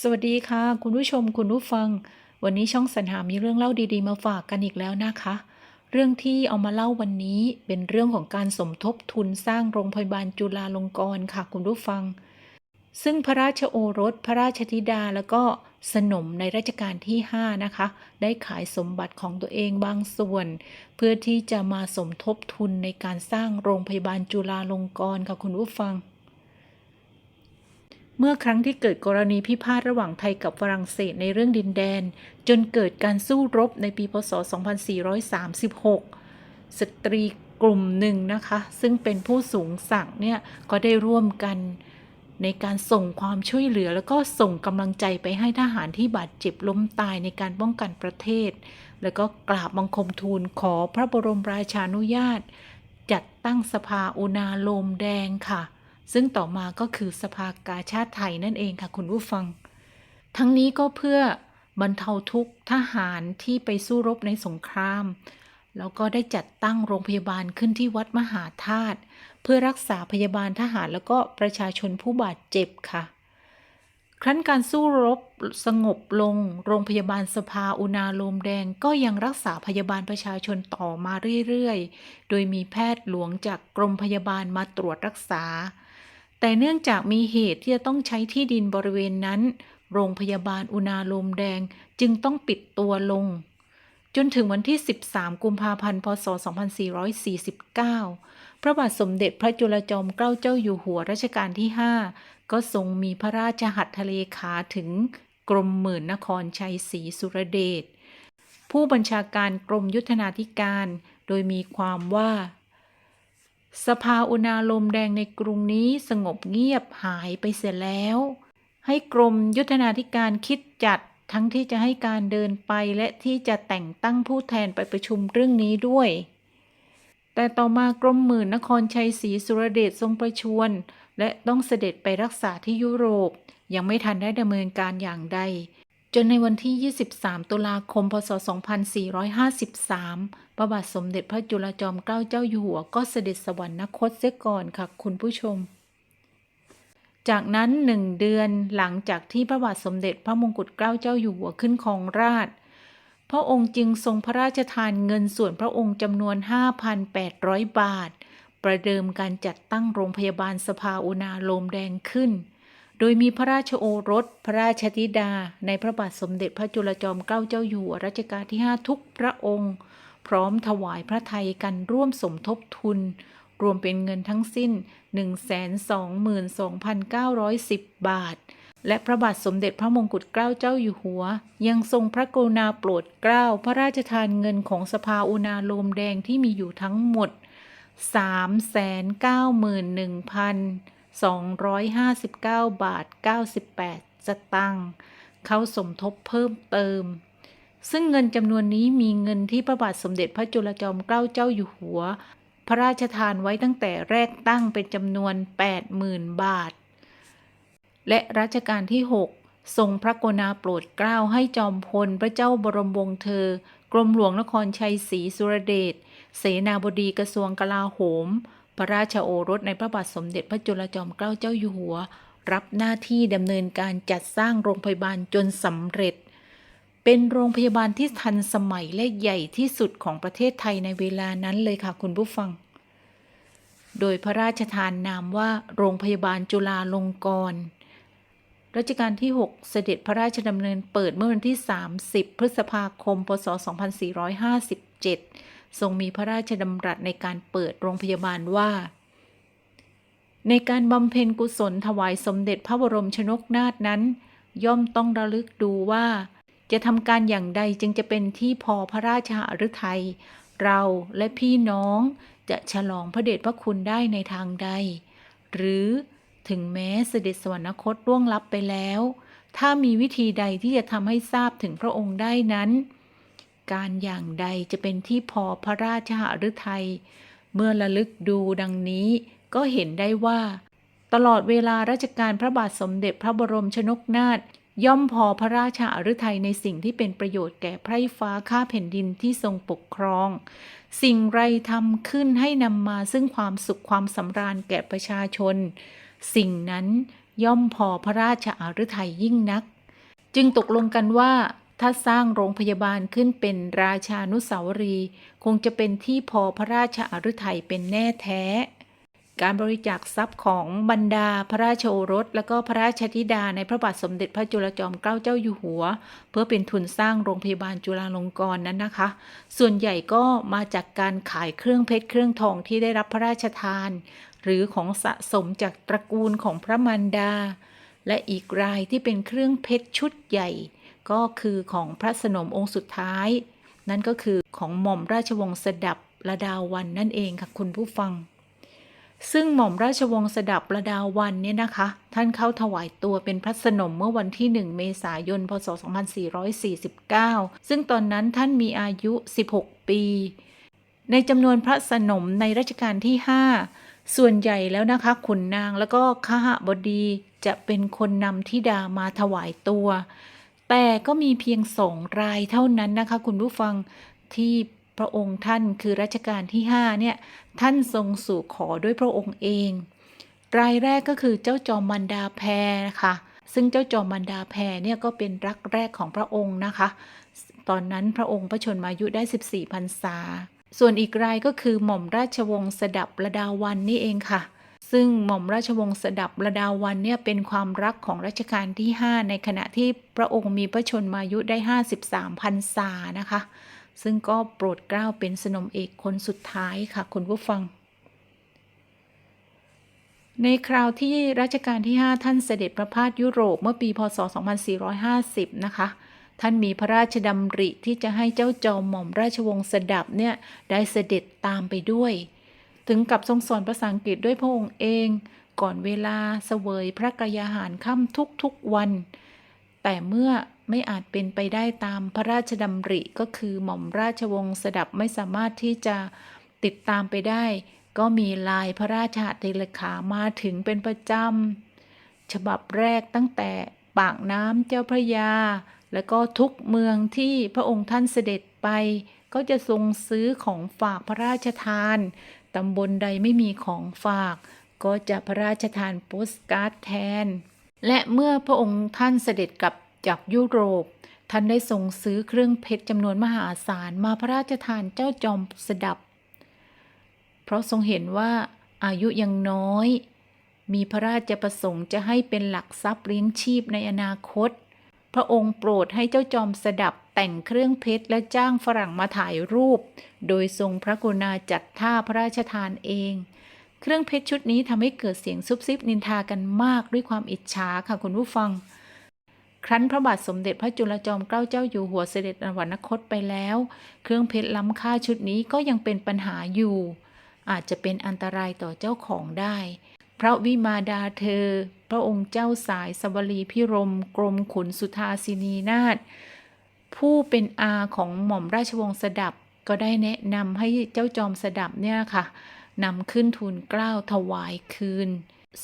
สวัสดีค่ะ คุณผู้ชมคุณผู้ฟัง วันนี้ช่องสรรหามีเรื่องเล่าดีๆ มาฝากกันอีกแล้วนะคะ เรื่องที่เอามาเล่าวันนี้เป็นเรื่องของการสมทบทุนสร้างโรงพยาบาลจุฬาลงกรณ์ค่ะ คุณผู้ฟัง ซึ่งพระราชโอรส พระราชธิดาแล้วก็สนมในรัชกาลที่ 5 นะคะ ได้ขายสมบัติของตัวเองบางส่วน เพื่อที่จะมาสมทบทุนในการสร้างโรงพยาบาลจุฬาลงกรณ์ค่ะคุณผู้ฟัง เมื่อครั้งที่เกิดกรณีพิพาทระหว่างไทยกับฝรั่งเศสในเรื่องดินแดน จนเกิดการสู้รบในปีพศ 2436 สตรีกลุ่มหนึ่งนะคะ ซึ่งเป็นผู้สูงศักดิ์เนี่ย ก็ได้ร่วมกันในการส่งความช่วยเหลือแล้วก็ส่งกำลังใจไปให้ทหารที่บาดเจ็บล้มตายในการป้องกันประเทศ แล้วก็กราบบังคมทูลขอพระบรมราชานุญาต จัดตั้งสภาอุณาโลมแดงค่ะ ซึ่งต่อมาก็คือสภากาชาติไทยนั่นเองค่ะคุณผู้ฟัง ทั้งนี้ก็เพื่อบรรเทาทุกข์ทหารที่ไปสู้รบในสงคราม แล้วก็ได้จัดตั้งโรงพยาบาลขึ้นที่วัดมหาธาตุเพื่อรักษาพยาบาลทหารแล้วก็ประชาชนผู้บาดเจ็บค่ะครั้นการสู้รบสงบลง โรงพยาบาลสภาอุณาโลมแดงก็ยังรักษาพยาบาลประชาชนต่อมาเรื่อย ๆ โดยมีแพทย์หลวงจากกรมพยาบาลมาตรวจรักษา แต่เนื่องจากมีเหตุที่จะต้องใช้ที่ดินบริเวณนั้น โรงพยาบาลอุณาโลมแดงจึงต้องปิดตัวลง จนถึงวันที่ 13 กุมภาพันธ์ พศ 2449 พระบาทสมเด็จพระจุลจอมเกล้าเจ้าอยู่หัวรัชกาลที่ 5 ก็ทรงมีพระราชหัตถเลขาถึงกรมหมื่นนครชัยศรีสุรเดช ผู้บัญชาการกรมยุทธนาธิการ โดยมีความว่า สภาอุณาโลมแดงในกรุงนี้สงบเงียบหายไปเสียแล้ว ให้กรมยุทธนาธิการคิดจัดทั้งที่จะให้การเดินไปและที่จะแต่งตั้งผู้แทนไปประชุมเรื่องนี้ด้วย แต่ต่อมากรมหมื่นนครชัยศรีสุรเดชทรงประชวรและต้องเสด็จไปรักษาที่ยุโรปยังไม่ทันได้ดำเนินการอย่างใด จนในวันที่ 23 ตุลาคม พศ 2453พระบาทสมเด็จพระจุลจอมเกล้าเจ้าอยู่หัวก็เสด็จสวรรคตเสียก่อนค่ะคุณผู้ชม จากนั้นหนึ่งเดือนหลังจากที่พระบาทสมเด็จพระมงกุฎเกล้าเจ้าอยู่หัวขึ้นครองราช พระองค์จึงทรงพระราชทานเงินส่วนพระองค์จำนวน 5,800 บาท ประเดิมการจัดตั้งโรงพยาบาลสภาอุณาโลมแดงขึ้น ดยมีพระราชโอรส พระราชธิดา ในพระบาทสมเด็จพระจุลจอมเกล้าเจ้าอยู่หัวรัชกาลที่ 5 ทุกพระองค์ พร้อมถวายพระไทยกันร่วมสมทบทุน รวมเป็นเงินทั้งสิ้น 122,910 บาท และพระบาทสมเด็จพระมงกุฎเกล้าเจ้าอยู่หัว ยังทรงพระกรุณาโปรดเกล้าพระราชทานเงินของสภาอุณาโลมแดงที่มีอยู่ทั้งหมด 259 บาท 98 สตางค์เข้าสมทบเพิ่มเติม ซึ่งเงินจำนวนนี้มีเงินที่พระบาทสมเด็จพระจุลจอมเกล้าเจ้าอยู่หัว พระราชทานไว้ตั้งแต่แรกตั้งเป็นจำนวน 80,000 บาท และรัชกาลที่ 6 ทรงพระกรณาโปรดเกล้าให้จอมพลพระเจ้าบรมวงศ์เธอ กรมหลวงนครชัยศรีสุรเดช เสนาบดีกระทรวงกลาโหม พระราชโอรสในพระบาทสมเด็จพระจุลจอมเกล้าเจ้าอยู่หัว รับหน้าที่ดำเนินการจัดสร้างโรงพยาบาลจนสำเร็จ เป็นโรงพยาบาลที่ทันสมัยและใหญ่ที่สุดของประเทศไทยในเวลานั้นเลยค่ะคุณผู้ฟัง โดยพระราชทานนามว่าโรงพยาบาลจุฬาลงกรณ์รัชกาลที่ 6 เสด็จพระราชดำเนินเปิดเมื่อวันที่ 30 พฤษภาคม พศ 2457 ทรงมีพระราชดำรัสในการเปิดโรงพยาบาลว่า ในการบำเพ็ญกุศลถวายสมเด็จพระบรมชนกนาถนั้น ย่อมต้องระลึกดูว่า จะทำการอย่างใดจึงจะเป็นที่พอพระราชหฤทัยเราและพี่น้องจะฉลองพระเดชพระคุณได้ในทางใด หรือถึงแม้เสด็จสวรรคตล่วงลับไปแล้ว ถ้ามีวิธีใดที่จะทำให้ทราบถึงพระองค์ได้นั้น การอย่างใดจะเป็นที่พอพระราชหฤทัย เมื่อระลึกดูดังนี้ก็เห็นได้ว่า ตลอดเวลาราชการพระบาทสมเด็จพระบรมชนกนาถย่อมพอพระราชาฤทัยในสิ่งที่เป็นประโยชน์แก่ไพร่ฟ้าข้าแผ่นดินที่ทรงปกครอง สิ่งไรทำขึ้นให้นำมาซึ่งความสุขความสำราญแก่ประชาชน สิ่งนั้นย่อมพอพระราชาฤทัยยิ่งนัก จึงตกลงกันว่า ถ้าสร้างโรงพยาบาลขึ้นเป็นราชานุสาวรีย์คงจะเป็นที่พอพระราชอาฤทัยเป็นแน่แท้ การบริจาคทรัพย์ของบรรดาพระราชโอรส และก็พระราชธิดาในพระบาทสมเด็จพระจุลจอมเกล้าเจ้าอยู่หัว เพื่อเป็นทุนสร้างโรงพยาบาลจุฬาลงกรณ์นั้นนะคะ ส่วนใหญ่ก็มาจากการขายเครื่องเพชรเครื่องทองที่ได้รับพระราชทาน หรือของสะสมจากตระกูลของพระมารดา และอีกรายที่เป็นเครื่องเพชรชุดใหญ่ ก็คือของพระสนมองค์สุดท้าย นั่นก็คือของหม่อมราชวงศ์สดับระดาวันนั่นเองค่ะคุณผู้ฟัง ซึ่งหม่อมราชวงศ์สดับระดาวันเนี่ยนะคะ ท่านเข้าถวายตัวเป็นพระสนมเมื่อวันที่ 1 เมษายน พศ 2449 ซึ่งตอนนั้นท่านมีอายุ 16 ปี ในจำนวนพระสนมในรัชกาลที่ 5 ส่วนใหญ่แล้วนะคะขุนนางแล้วก็ขหบดีจะเป็นคนนำธิดามาถวายตัว แต่ก็มีเพียงสองรายเท่านั้นนะคะ คุณผู้ฟังที่พระองค์ท่านคือรัชกาลที่5เนี่ยท่านทรงสู่ขอด้วยพระองค์เอง รายแรกก็คือเจ้าจอมมันดาแพรค่ะซึ่งเจ้าจอมมันดาแพรเนี่ยก็เป็นรักแรกของพระองค์นะคะ ตอนนั้นพระองค์พระชนมายุได้ 14พรรษา ส่วนอีกรายก็คือหม่อมราชวงศ์สดับระดาวันนี่เองค่ะ ซึ่งหม่อมราชวงศ์สดับระดาวันเนี่ยเป็นความรักของรัชกาลที่ 5 ในขณะที่พระองค์มีพระชนมายุได้ 53พรรษานะคะ ซึ่งก็โปรดเกล้าเป็นสนมเอกคนสุดท้ายค่ะคุณผู้ฟัง ในคราวที่รัชกาลที่ 5 ท่านเสด็จประพาสยุโรปเมื่อปีพศ 2450 นะคะท่านมีพระราชดำริที่จะให้เจ้าจอมหม่อมราชวงศ์สดับเนี่ยได้เสด็จตามไปด้วย ถึงกับทรงสอนภาษาอังกฤษด้วยพระองค์เอง ก่อนเวลาเสวยพระกยาหารค่ำทุกๆวัน แต่เมื่อไม่อาจเป็นไปได้ตามพระราชดำริก็คือหม่อมราชวงศ์สดับไม่สามารถที่จะติดตามไปได้ ก็มีลายพระราชหัตถเลขามาถึงเป็นประจำฉบับแรกตั้งแต่ปากน้ำเจ้าพระยา แล้วก็ทุกเมืองที่พระองค์ท่านเสด็จไป ก็จะทรงซื้อของฝากพระราชทานตำบลใดไม่มีของฝาก ก็จะพระราชทานโปสการ์ดแทน และเมื่อพระองค์ท่านเสด็จกลับจากยุโรป ท่านได้ทรงซื้อเครื่องเพชรจำนวนมหาศาลมาพระราชทานเจ้าจอมสดับ เพราะทรงเห็นว่าอายุยังน้อย มีพระราชประสงค์จะให้เป็นหลักทรัพย์เลี้ยงชีพในอนาคต พระองค์โปรดให้เจ้าจอมสดับแต่งเครื่องเพชรและจ้างฝรั่งมาถ่ายรูป โดยทรงพระกรุณาจัดท่าพระราชทานเอง เครื่องเพชรชุดนี้ทำให้เกิดเสียงซุบซิบนินทากันมากด้วยความอิจฉาค่ะคุณผู้ฟัง ครั้นพระบาทสมเด็จพระจุลจอมเกล้าเจ้าอยู่หัวเสด็จอวรรคตไปแล้ว เครื่องเพชรล้ำค่าชุดนี้ก็ยังเป็นปัญหาอยู่ อาจจะเป็นอันตรายต่อเจ้าของได้ พระวิมาดาเธอ พระองค์เจ้าสายสวลีพิรม กรมขุนสุธาสินีนาถผู้เป็นอาของหม่อมราชวงศ์สดับก็ได้แนะนำให้เจ้าจอมสดับเนี่ยค่ะนำขึ้นทูลเกล้าถวายคืน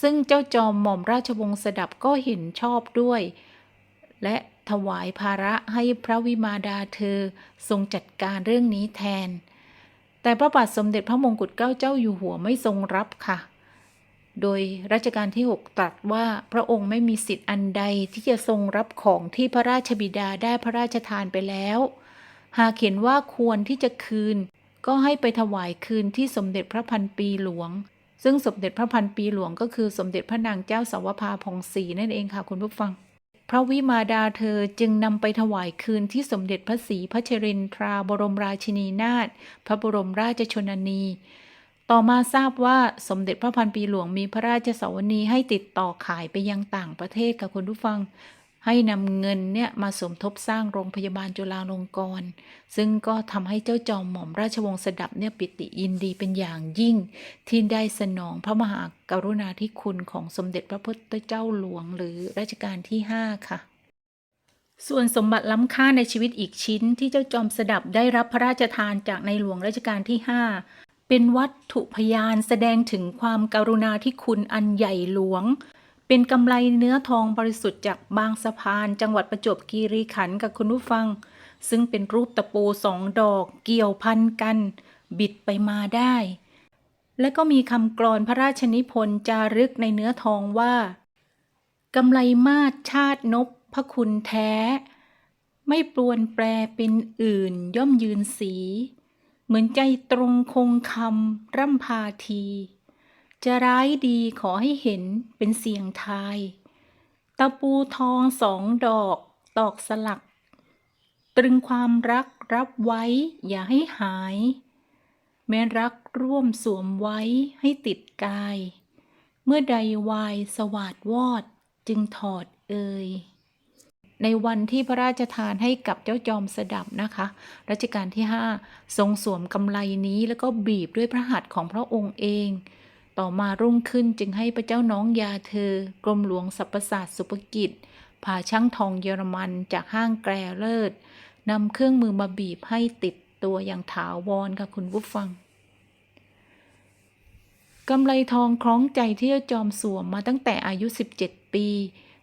ซึ่งเจ้าจอมหม่อมราชวงศ์สดับก็เห็นชอบด้วย และถวายภาระให้พระวิมาดาเธอทรงจัดการเรื่องนี้แทน แต่พระบาทสมเด็จพระมงกุฎเกล้าเจ้าอยู่หัวไม่ทรงรับค่ะ โดยรัชกาลที่ 6 ตรัสว่าพระองค์ไม่มีสิทธิ์อันใดที่จะทรงรับของที่พระราชบิดาได้พระราชทานไปแล้ว หากเห็นว่าควรที่จะคืน ก็ให้ไปถวายคืนที่สมเด็จพระพันปีหลวง ซึ่งสมเด็จพระพันปีหลวงก็คือสมเด็จพระนางเจ้าสาวภาพองศรีนั่นเองค่ะคุณผู้ฟัง พระวิมาดาเธอจึงนำไปถวายคืนที่สมเด็จพระศรีพัชรินทราบรมราชินีนาถพระบรมราชชนนี ต่อมาทราบว่าสมเด็จพระพันปีหลวงมีพระราชสวนีให้ติดต่อขายไปยังต่างประเทศค่ะคุณผู้ฟัง ให้นำเงินเนี่ยมาสมทบสร้างโรงพยาบาลจุฬาลงกรณ์ซึ่งก็ทำให้เจ้าจอมหม่อมราชวงศ์สดับเนี่ยปิติยินดีเป็นอย่างยิ่ง ที่ได้สนองพระมหากรุณาธิคุณของสมเด็จพระพุทธเจ้าหลวงหรือรัชกาลที่ 5 ค่ะส่วนสมบัติล้ำค่าในชีวิตอีกชิ้นที่เจ้าจอมสดับได้รับพระราชทานจากในหลวงรัชกาลที่ 5 เป็นวัตถุพยานแสดงถึงความกรุณาธิคุณอันใหญ่หลวง เป็นกำไรเนื้อทองบริสุทธิ์จากบางสะพาน จังหวัดประจวบคีรีขันธ์กับคุณผู้ฟัง ซึ่งเป็นรูปตะปูสองดอกเกี่ยวพันกัน บิดไปมาได้ และก็มีคำกรอนพระราชนิพนธ์จารึกในเนื้อทองว่ากำไรมาศชาตินบพระคุณแท้ ไม่ปลวนแปลเป็นอื่นย่อมยืนสี เหมือนใจตรงคงคำร่ำพาที จะร้ายดีขอให้เห็นเป็นเสียงทาย ตะปูทองสองดอกตอกสลัก ตรึงความรักรับไว้อย่าให้หาย แม้รักร่วมสวมไว้ให้ติดกาย เมื่อใดวายสวาดวอดจึงถอดเอ่ย ในวันที่พระราชทานให้กับเจ้าจอมสดับนะคะ รัชกาลที่ 5 ทรงสวมกำไลนี้แล้วก็บีบด้วยพระหัตถ์ของพระองค์เอง ต่อมารุ่งขึ้นจึงให้พระเจ้าน้องยาเธอกรมหลวงสรรพศาสตร์สุภกิจพาช่างทองเยอรมันจากห้างแกรเลิศนำเครื่องมือมาบีบให้ติดตัวอย่างถาวรค่ะคุณผู้ฟังกำไลทองคล้องใจที่เจ้าจอมสวมมาตั้งแต่อายุ 17 ปี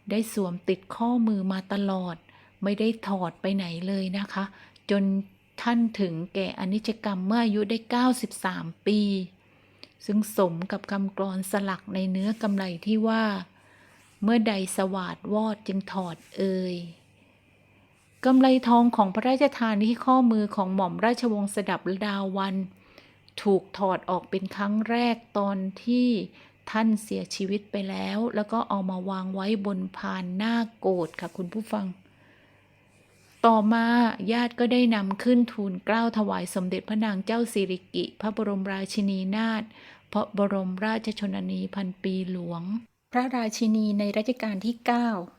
ได้สวมติดข้อมือมาตลอด ไม่ได้ถอดไปไหนเลยนะคะ จนท่านถึงแก่อนิจกรรมเมื่ออายุได้ 93 ปี ซึ่งสมกับคำกรอนสลักในเนื้อกำไลที่ว่า เมื่อใดสวาดวอดจึงถอดเอ่ยกำไลทองของพระราชทานที่ข้อมือของหม่อมราชวงศ์สดับดาวัน ถูกถอดออกเป็นครั้งแรกตอนที่ ท่านเสียชีวิตไปแล้ว แล้วก็เอามาวางไว้บนพานหน้าโกรธค่ะคุณผู้ฟัง ต่อมาญาติก็ได้นำขึ้นทูลเกล้าถวายสมเด็จพระนางเจ้าสิริกิ พระบรมราชินีนาถพระบรมราชชนนีพันปีหลวง พระราชินีในรัชกาลที่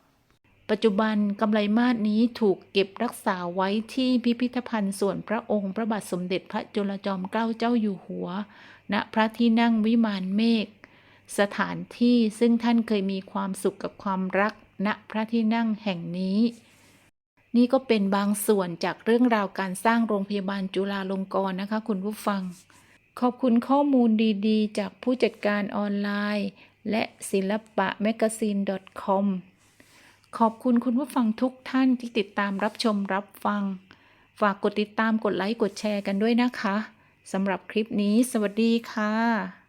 9 ปัจจุบันกำไลมาศนี้ถูกเก็บรักษาไว้ที่พิพิธภัณฑ์ส่วนพระองค์พระบาทสมเด็จพระจุลจอมเกล้าเจ้าอยู่หัว ณพระที่นั่งวิมานเมฆ สถานที่ซึ่งท่านเคยมีความสุขกับความรักณพระที่นั่งแห่งนี้ นี่ก็เป็นบางส่วนจากเรื่องราวการสร้างโรงพยาบาลจุฬาลงกรณ์นะคะ คุณผู้ฟัง ขอบคุณข้อมูลดีๆ จากผู้จัดการออนไลน์ และศิลปะ magazine.com ขอบคุณคุณผู้ฟังทุกท่านที่ติดตามรับชมรับฟัง ฝากกดติดตามกดไลค์กดแชร์กันด้วยนะคะสำหรับคลิปนี้ สวัสดีค่ะ